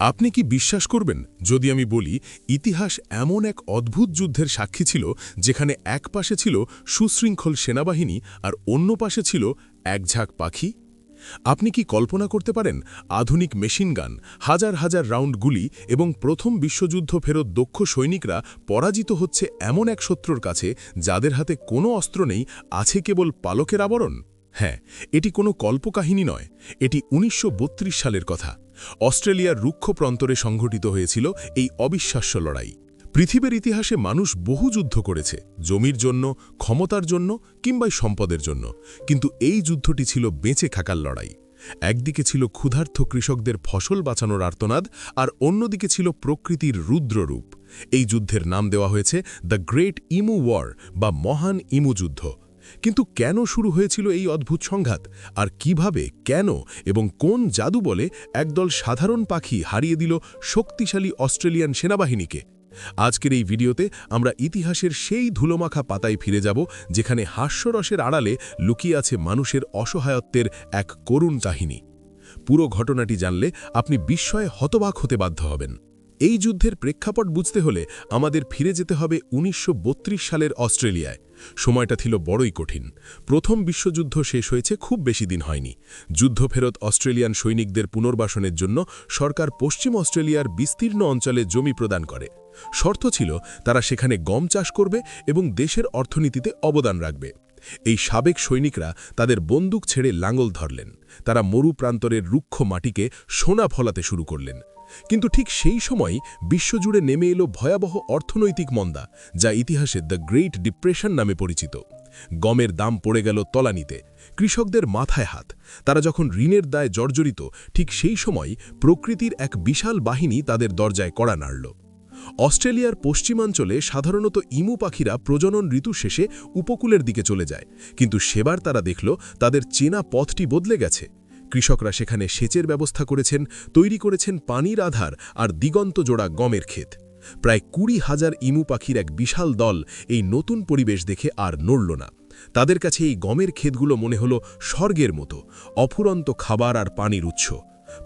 আপনি কি বিশ্বাস করবেন? যদি আমি বলি, ইতিহাস এমন এক অদ্ভুত যুদ্ধের সাক্ষী ছিল, যেখানে এক পাশে ছিল সুশৃঙ্খল সেনাবাহিনী আর অন্য পাশে ছিল এক ঝাঁক পাখি? আপনি কি কল্পনা করতে পারেন, আধুনিক মেশিন গান, হাজার হাজার রাউন্ড গুলি এবং প্রথম বিশ্বযুদ্ধ ফেরত দক্ষ সৈনিকরা পরাজিত হচ্ছে এমন এক শত্রুর কাছে, যাদের হাতে কোনো অস্ত্র নেই, আছে কেবল পালকের আবরণ? হ্যাঁ এটি কোনো কল্পকাহিনী নয়, এটি উনিশশো বত্রিশ সালের কথা। অস্ট্রেলিয়ার রুক্ষ প্রান্তরে সংঘটিত হয়েছিল এই অবিশ্বাস্য লড়াই। পৃথিবীর ইতিহাসে মানুষ বহু যুদ্ধ করেছে, জমির জন্য, ক্ষমতার জন্য কিংবা সম্পদের জন্য। কিন্তু এই যুদ্ধটি ছিল বেঁচে থাকার লড়াই। একদিকে ছিল ক্ষুধার্থ কৃষকদের ফসল বাঁচানোর আর্তনাদ, আর অন্যদিকে ছিল প্রকৃতির রুদ্ররূপ। এই যুদ্ধের নাম দেওয়া হয়েছে দ্য গ্রেট ইমু ওয়ার বা মহান ইমু যুদ্ধ কিন্তু কেন শুরু হয়েছিল এই অদ্ভুত সংঘাত? আর কীভাবে, কেন এবং কোন জাদু বলে একদল সাধারণ পাখি হারিয়ে দিল শক্তিশালী অস্ট্রেলিয়ান সেনাবাহিনীকে? আজকের এই ভিডিওতে আমরা ইতিহাসের সেই ধুলোমাখা পাতায় ফিরে যাব, যেখানে হাস্যরসের আড়ালে লুকিয়ে আছে মানুষের অসহায়ত্বের এক করুণ কাহিনী। পুরো ঘটনাটি জানলে আপনি বিস্ময়ে হতবাক হতে বাধ্য হবেন। এই যুদ্ধের প্রেক্ষাপট বুঝতে হলে আমাদের ফিরে যেতে হবে উনিশশো বত্রিশ সালের অস্ট্রেলিয়ায়। সময়টা ছিল বড়ই কঠিন। প্রথম বিশ্বযুদ্ধ শেষ হয়েছে খুব বেশি দিন হয়নি। যুদ্ধফেরত অস্ট্রেলিয়ান সৈনিকদের পুনর্বাসনের জন্য সরকার পশ্চিম অস্ট্রেলিয়ার বিস্তীর্ণ অঞ্চলে জমি প্রদান করে। শর্ত ছিল, তারা সেখানে গম চাষ করবে এবং দেশের অর্থনীতিতে অবদান রাখবে। এই সাবেক সৈনিকরা তাদের বন্দুক ছেড়ে লাঙ্গল ধরলেন। তারা মরু প্রান্তরের রুক্ষ মাটিকে সোনা ফলাতে শুরু করলেন। কিন্তু ঠিক সেই সময় বিশ্বজুড়ে নেমে এলো ভয়াবহ অর্থনৈতিক মন্দা, যা ইতিহাসে দ্য গ্রেট ডিপ্রেশন নামে পরিচিত। গমের দাম পড়ে গেল তলানিতে, কৃষকদের মাথায় হাত। তারা যখন ঋণের দায় জর্জরিত, ঠিক সেই সময় প্রকৃতির এক বিশাল বাহিনী তাদের দরজায় কড়া নাড়ল। অস্ট্রেলিয়ার পশ্চিমাঞ্চলে সাধারণত ইমু পাখিরা প্রজনন ঋতু শেষে উপকূলের দিকে চলে যায়, কিন্তু সেবার তারা দেখল তাদের চেনা পথটি বদলে গেছে। কৃষকরা সেখানে সেচের ব্যবস্থা করেছেন, তৈরি করেছেন পানির আধার আর দিগন্ত জোড়া গমের ক্ষেত। প্রায় কুড়ি হাজার ইমু পাখির এক বিশাল দল এই নতুন পরিবেশ দেখে আর নড়ল না। তাদের কাছে এই গমের ক্ষেতগুলো মনে হলো স্বর্গের মতো, অফুরন্ত খাবার আর পানির উৎস।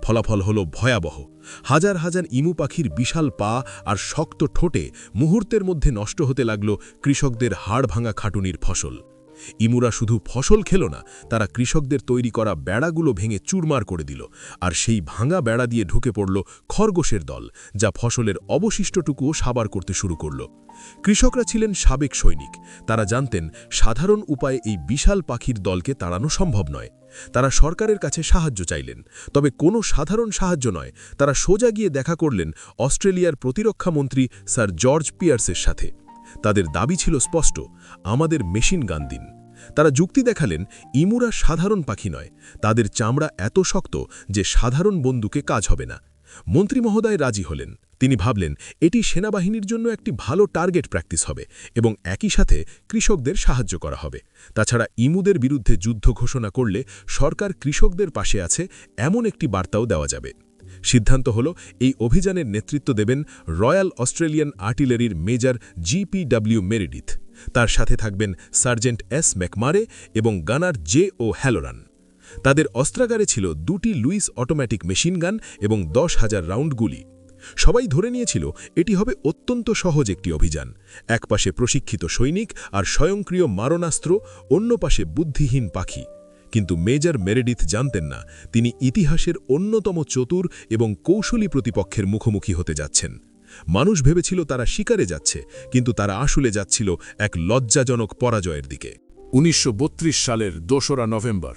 ফলাফল হল ভয়াবহ। হাজার হাজার ইমু পাখির বিশাল পা আর শক্ত ঠোঁটে মুহূর্তের মধ্যে নষ্ট হতে লাগল কৃষকদের হাড় ভাঙা খাটুনির ফসল। ইমুরা শুধু ফসল খেল না, তারা কৃষকদের তৈরি করা বেড়াগুলো ভেঙে চুরমার করে দিল, আর সেই ভাঙা বেড়া দিয়ে ঢুকে পড়ল খরগোশের দল, যা ফসলের অবশিষ্টটুকুও সাবার করতে শুরু করল। কৃষকরা ছিলেন সাবেক সৈনিক, তারা জানতেন সাধারণ উপায়ে এই বিশাল পাখির দলকে তাড়ানো সম্ভব নয়। তারা সরকারের কাছে সাহায্য চাইলেন, তবে কোনো সাধারণ সাহায্য নয়, তারা সোজা গিয়ে দেখা করলেন অস্ট্রেলিয়ার প্রতিরক্ষামন্ত্রী স্যার জর্জ পিয়ার্সের সাথে। তাদের দাবি ছিল স্পষ্ট, আমাদের মেশিন গান দিন। তারা যুক্তি দেখালেন, ইমুরা সাধারণ পাখি নয়, তাদের চামড়া এত শক্ত যে সাধারণ বন্দুকে কাজ হবে না। মন্ত্রী মহোদয় রাজি হলেন। তিনি ভাবলেন, এটি সেনাবাহিনীর জন্য একটি ভালো টার্গেট প্র্যাকটিস হবে এবং একই সাথে কৃষকদের সাহায্য করা হবে। তাছাড়া ইমুদের বিরুদ্ধে যুদ্ধ ঘোষণা করলে সরকার কৃষকদের পাশে আছে এমন একটি বার্তাও দেওয়া যাবে। সিদ্ধান্ত হল এই অভিযানের নেতৃত্ব দেবেন রয়্যাল অস্ট্রেলিয়ান আর্টিলারির মেজর জিপিডব্লিউ মেরিডিথ। তার সাথে থাকবেন সার্জেন্ট এস ম্যাকমারে এবং গানার জে ও হ্যালোরান। তাদের অস্ত্রাগারে ছিল দুটি লুইস অটোমেটিক মেশিন গান এবং দশ হাজার রাউন্ড গুলি। সবাই ধরে নিয়েছিল এটি হবে অত্যন্ত সহজ একটি অভিযান। একপাশে প্রশিক্ষিত সৈনিক আর স্বয়ংক্রিয় মারণাস্ত্র, অন্য পাশে বুদ্ধিহীন পাখি। কিন্তু মেজর মেরেডিথ জানতেন না, তিনি ইতিহাসের অন্যতম চতুর এবং কৌশলী প্রতিপক্ষের মুখোমুখি হতে যাচ্ছেন। মানুষ ভেবেছিল তারা শিকারে যাচ্ছে, কিন্তু তারা আসলে যাচ্ছিল এক লজ্জাজনক পরাজয়ের দিকে। উনিশশো বত্রিশ সালের দোসরা নভেম্বর,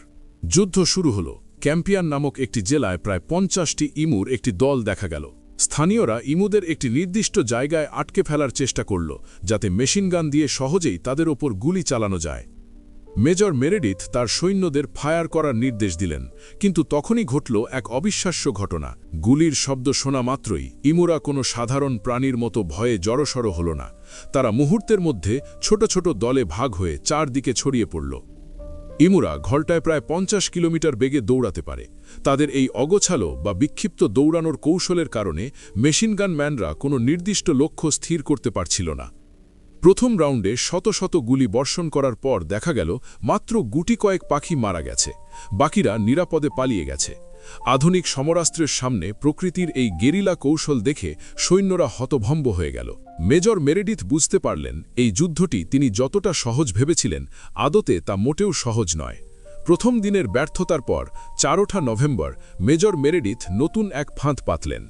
যুদ্ধ শুরু হল। ক্যাম্পিয়ান নামক একটি জেলায় প্রায় পঞ্চাশটি ইমুর একটি দল দেখা গেল। স্থানীয়রা ইমুদের একটি নির্দিষ্ট জায়গায় আটকে ফেলার চেষ্টা করল, যাতে মেশিনগান দিয়ে সহজেই তাদের ওপর গুলি চালানো যায়। মেজর মেরেডিথ তার সৈন্যদের ফায়ার করার নির্দেশ দিলেন, কিন্তু তখনই ঘটল এক অবিশ্বাস্য ঘটনা। গুলির শব্দ শোনা মাত্রই ইমুরা কোনো সাধারণ প্রাণীর মতো ভয়ে জড়সড় হল না। তারা মুহূর্তের মধ্যে ছোট ছোট দলে ভাগ হয়ে চারদিকে ছড়িয়ে পড়ল। ইমুরা ঘল্টায় প্রায় পঞ্চাশ কিলোমিটার বেগে দৌড়াতে পারে। তাদের এই অগোছালো বা বিক্ষিপ্ত দৌড়ানোর কৌশলের কারণে মেশিনগান ম্যানরা কোনো নির্দিষ্ট লক্ষ্য স্থির করতে পারছিল না। প্রথম রাউন্ডে শত শত গুলি বর্ষণ করার পর দেখা গেল, মাত্র গুটি কয়েক পাখি মারা গেছে। বাকিরা নিরাপদে পালিয়ে গেছে। আধুনিক সমরাস্ত্রের সামনে প্রকৃতির এই গেরিলা কৌশল দেখে সৈন্যরা হতভম্ব হয়ে গেল। মেজর মেরেডিথ বুঝতে পারলেন, এই যুদ্ধটি তিনি যতটা সহজ ভেবেছিলেন, আদতে তা মোটেও সহজ নয়। প্রথম দিনের ব্যর্থতার পর চারোঠা নভেম্বর, মেজর মেরেডিথ নতুন এক ফাঁদ পাতলেন।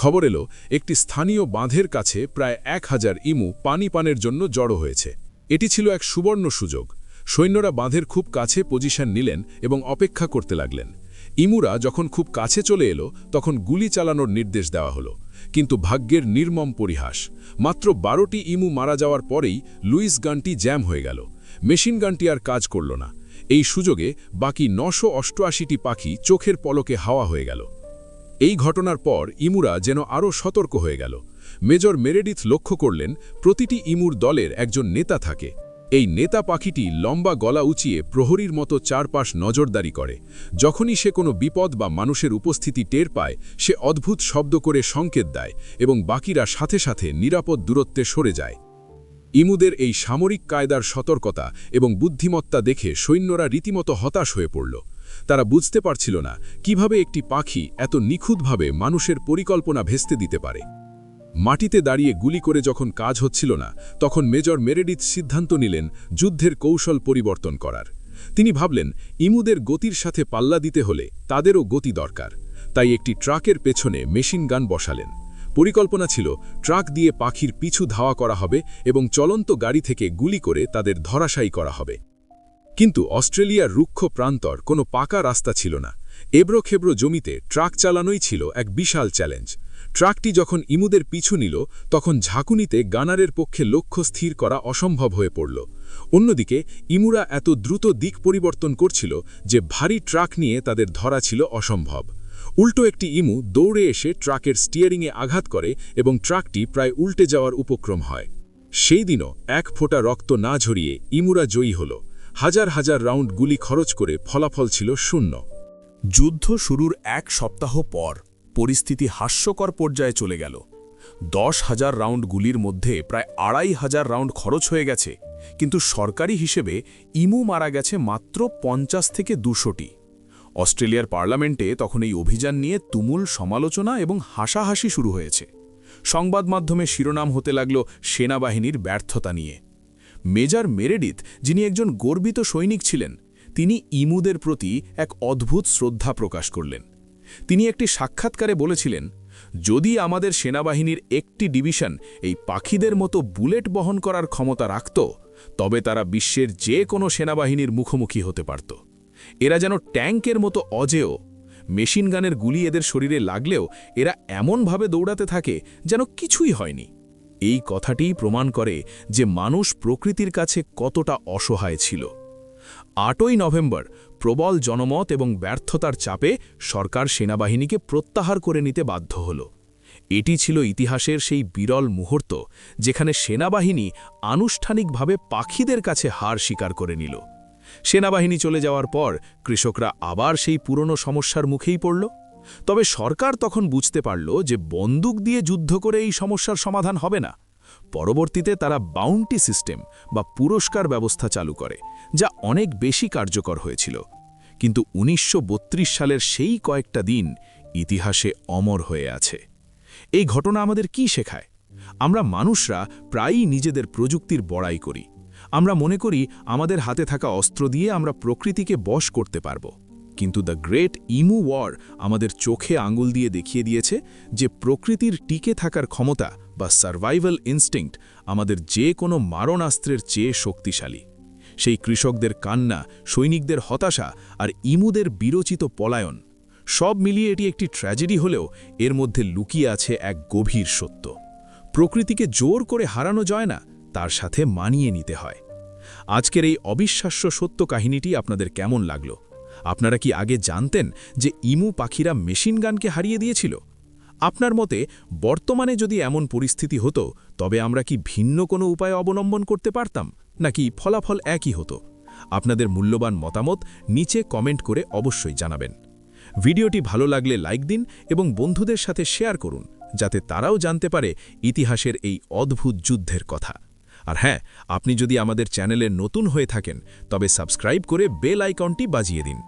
খবর এলো, একটি স্থানীয় বাঁধের কাছে প্রায় এক হাজার ইমু পানি পানের জন্য জড়ো হয়েছে। এটি ছিল এক সুবর্ণ সুযোগ। সৈন্যরা বাঁধের খুব কাছে পজিশন নিলেন এবং অপেক্ষা করতে লাগলেন। ইমুরা যখন খুব কাছে চলে এলো, তখন গুলি চালানোর নির্দেশ দেওয়া হলো। কিন্তু ভাগ্যের নির্মম পরিহাস। মাত্র বারোটি ইমু মারা যাওয়ার পরেই লুইস গানটি জ্যাম হয়ে গেল। মেশিন গানটি আর কাজ করল না। এই সুযোগে বাকি নশো অষ্টআশিটি পাখি চোখের পলকে হাওয়া হয়ে গেল। এই ঘটনার পর ইমুরা যেন আরও সতর্ক হয়ে গেল। মেজর মেরেডিথ লক্ষ্য করলেন, প্রতিটি ইমুর দলের একজন নেতা থাকে। এই নেতা পাখিটি লম্বা গলা উঁচিয়ে প্রহরীর মতো চারপাশ নজরদারি করে। যখনই সে কোনো বিপদ বা মানুষের উপস্থিতি টের পায়, সে অদ্ভুত শব্দ করে সংকেত দেয় এবং বাকিরা সাথে সাথে নিরাপদ দূরত্বে সরে যায়। ইমুদের এই সামরিক কায়দার সতর্কতা এবং বুদ্ধিমত্তা দেখে সৈন্যরা রীতিমতো হতাশ হয়ে পড়ল। তারা বুঝতে পারছিল না কীভাবে একটি পাখি এত নিখুঁতভাবে মানুষের পরিকল্পনা ভেস্তে দিতে পারে। মাটিতে দাঁড়িয়ে গুলি করে যখন কাজ হচ্ছিল না, তখন মেজর মেরেডিথ সিদ্ধান্ত নিলেন যুদ্ধের কৌশল পরিবর্তন করার। তিনি ভাবলেন, ইমুদের গতির সাথে পাল্লা দিতে হলে তাদেরও গতি দরকার। তাই একটি ট্রাকের পেছনে মেশিন গান বসালেন। পরিকল্পনা ছিল, ট্রাক দিয়ে পাখির পিছু ধাওয়া করা হবে এবং চলন্ত গাড়ি থেকে গুলি করে তাদের ধরাশায়ী করা হবে। কিন্তু অস্ট্রেলিয়ার রুক্ষ প্রান্তর কোনো পাকা রাস্তা ছিল না। এবড়োখেবড়ো জমিতে ট্রাক চালানোই ছিল এক বিশাল চ্যালেঞ্জ। ট্রাকটি যখন ইমুদের পিছু নিল, তখন ঝাঁকুনিতে গানারের পক্ষে লক্ষ্য স্থির করা অসম্ভব হয়ে পড়ল। অন্যদিকে, ইমুরা এত দ্রুত দিক পরিবর্তন করছিল যে ভারী ট্রাক নিয়ে তাদের ধরা ছিল অসম্ভব। উল্টো একটি ইমু দৌড়ে এসে ট্রাকের স্টিয়ারিংয়ে আঘাত করে এবং ট্রাকটি প্রায় উল্টে যাওয়ার উপক্রম হয়। সেই দিনও এক ফোঁটা রক্ত না ঝরিয়ে ইমুরা জয়ী হল। হাজার হাজার রাউন্ড গুলি খরচ করে ফলাফল ছিল শূন্য। যুদ্ধ শুরুর এক সপ্তাহ পর পরিস্থিতি হাস্যকর পর্যায়ে চলে গেল। দশ হাজার রাউন্ড গুলির মধ্যে প্রায় আড়াই হাজার রাউন্ড খরচ হয়ে গেছে, কিন্তু সরকারি হিসেবে ইমু মারা গেছে মাত্র পঞ্চাশ থেকে দুশোটি। অস্ট্রেলিয়ার পার্লামেন্টে তখন এই অভিযান নিয়ে তুমুল সমালোচনা এবং হাসাহাসি শুরু হয়েছে। সংবাদ মাধ্যমে শিরোনাম হতে লাগল সেনাবাহিনীর ব্যর্থতা নিয়ে। মেজর মেরেডিথ, যিনি একজন গর্বিত সৈনিক ছিলেন, তিনি ইমুদের প্রতি এক অদ্ভুত শ্রদ্ধা প্রকাশ করলেন। তিনি একটি সাক্ষাৎকারে বলেছিলেন, যদি আমাদের সেনাবাহিনীর একটি ডিভিশন এই পাখিদের মতো বুলেট বহন করার ক্ষমতা রাখত, তবে তারা বিশ্বের যে কোনো সেনাবাহিনীর মুখোমুখি হতে পারত। এরা যেন ট্যাঙ্কের মতো অজেয় মেশিন গানের গুলি এদের শরীরে লাগলেও এরা এমনভাবে দৌড়াতে থাকে যেন কিছুই হয়নি। এই কথাটিই প্রমাণ করে যে মানুষ প্রকৃতির কাছে কতটা অসহায় ছিল। আটই নভেম্বর, প্রবল জনমত এবং ব্যর্থতার চাপে সরকার সেনাবাহিনীকে প্রত্যাহার করে নিতে বাধ্য হল। এটি ছিল ইতিহাসের সেই বিরল মুহূর্ত যেখানে সেনাবাহিনী আনুষ্ঠানিকভাবে পাখিদের কাছে হার স্বীকার করে নিল। সেনাবাহিনী চলে যাওয়ার পর কৃষকরা আবার সেই পুরনো সমস্যার মুখেই পড়ল। তবে সরকার তখন বুঝতে পারল যে বন্দুক দিয়ে যুদ্ধ করে এই সমস্যার সমাধান হবে না। পরবর্তীতে তারা বাউন্টি সিস্টেম বা পুরস্কার ব্যবস্থা চালু করে, যা অনেক বেশি কার্যকর হয়েছিল। কিন্তু উনিশশো বত্রিশ সালের সেই কয়েকটা দিন ইতিহাসে অমর হয়ে আছে। এই ঘটনা আমাদের কি শেখায়? আমরা মানুষরা প্রায়ই নিজেদের প্রযুক্তির বড়াই করি। আমরা মনে করি আমাদের হাতে থাকা অস্ত্র দিয়ে আমরা প্রকৃতিকে বশ করতে পারব। কিন্তু দ্য গ্রেট ইমু ওয়ার আমাদের চোখে আঙুল দিয়ে দেখিয়ে দিয়েছে যে প্রকৃতির টিকে থাকার ক্ষমতা বা সার্ভাইভাল ইনস্টিংক্ট আমাদের যে কোনো মারণাস্ত্রের চেয়ে শক্তিশালী। সেই কৃষকদের কান্না, সৈনিকদের হতাশা আর ইমুদের বিরচিত পলায়ন সব মিলিয়ে এটি একটি ট্র্যাজেডি হলেও এর মধ্যে লুকিয়ে আছে এক গভীর সত্য। প্রকৃতিকে জোর করে হারানো যায় না, তার সাথে মানিয়ে নিতে হয়। আজকের এই অবিশ্বাস্য সত্য কাহিনীটি আপনাদের কেমন লাগল? আপনারা কি আগে জানতেন যে ইমু পাখিরা মেশিন গানকে হারিয়ে দিয়েছিল? আপনার মতে, বর্তমানে যদি এমন পরিস্থিতি হতো, তবে আমরা কি ভিন্ন কোনো উপায় অবলম্বন করতে পারতাম? নাকি ফলাফল একই হতো? আপনাদের মূল্যবান মতামত নিচে কমেন্ট করে অবশ্যই জানাবেন। ভিডিওটি ভালো লাগলে লাইক দিন এবং বন্ধুদের সাথে শেয়ার করুন, যাতে তারাও জানতে পারে ইতিহাসের এই অদ্ভুত যুদ্ধের কথা। আর হ্যাঁ আপনি যদি আমাদের চ্যানেলে নতুন হয়ে থাকেন, তবে সাবস্ক্রাইব করে বেল আইকনটি বাজিয়ে দিন।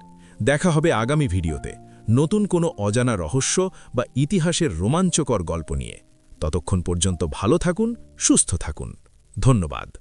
দেখা হবে আগামী ভিডিওতে। নতুন কোনো অজানা রহস্য বা ইতিহাসের রোমাঞ্চকর গল্প নিয়ে। ততক্ষণ পর্যন্ত ভালো থাকুন, সুস্থ থাকুন। ধন্যবাদ।